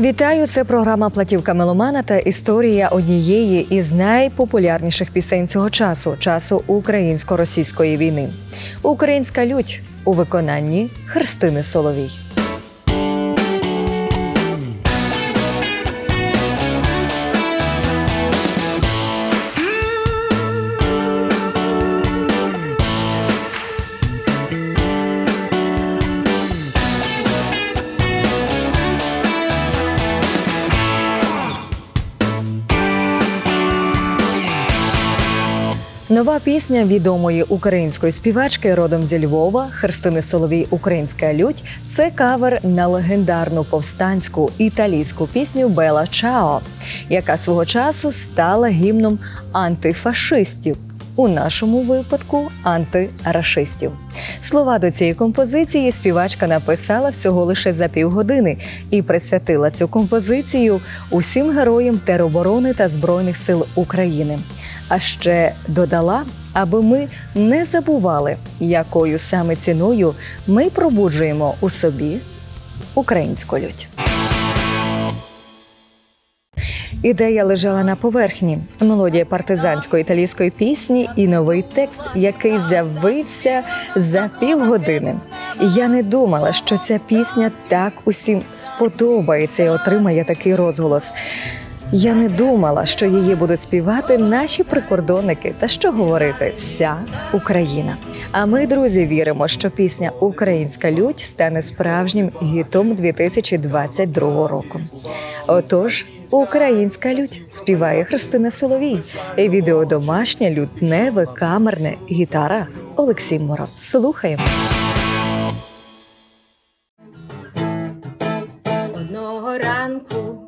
Вітаю! Це програма Платівка Меломана та історія однієї із найпопулярніших пісень цього часу часу українсько-російської війни. Українська лють у виконанні Христини Соловій. Нова пісня відомої української співачки родом зі Львова Христини Соловій Українська лють це кавер на легендарну повстанську італійську пісню Бела Чао, яка свого часу стала гімном антифашистів. У нашому випадку антирашистів. Слова до цієї композиції співачка написала всього лише за півгодини і присвятила цю композицію усім героям тероборони та збройних сил України. А ще додала, аби ми не забували, якою саме ціною ми пробуджуємо у собі українську лють. Ідея лежала на поверхні. Мелодія партизанської італійської пісні і новий текст, який з'явився за півгодини. Я не думала, що ця пісня так усім сподобається і отримає такий розголос. Я не думала, що її будуть співати наші прикордонники, та що говорити, вся Україна. А ми, друзі, віримо, що пісня Українська лють стане справжнім гітом 2022 року. Отож, Українська лють співає Христина Соловій. Відео домашнє, лютневе, камерне, гітара Олексій Моров. Слухаємо. Одного ранку,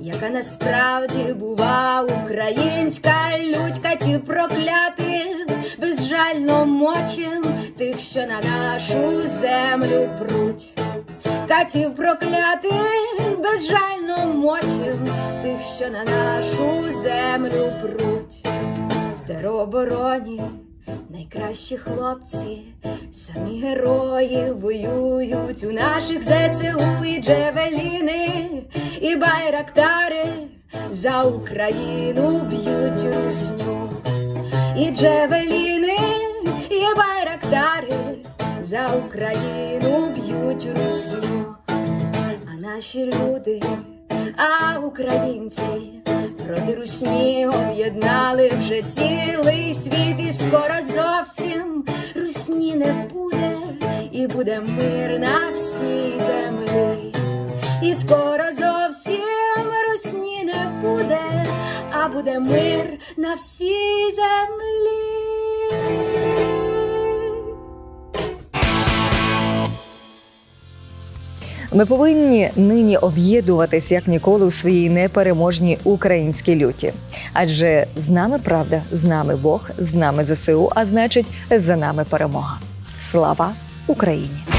яка насправді бува українська лють катів проклятих, безжально мочим тих, що на нашу землю пруть. Катів проклятих, безжально мочим тих, що на нашу землю пруть. В теробороні найкращі хлопці, самі герої воюють у наших ЗСУ і Джевеліни, і байрактари за Україну б'ють русню. І Джевеліни, і байрактари за Україну б'ють русню. А наші люди, а українці проти русні об'єднали вже цілий світ, і скоро зовсім русні не буде, і буде мир на всій землі. І скоро зовсім буде, а буде мир на всій землі. Ми повинні нині об'єднуватись як ніколи у своїй непереможній українській люті. Адже з нами правда, з нами Бог, з нами ЗСУ, а значить, за нами перемога. Слава Україні!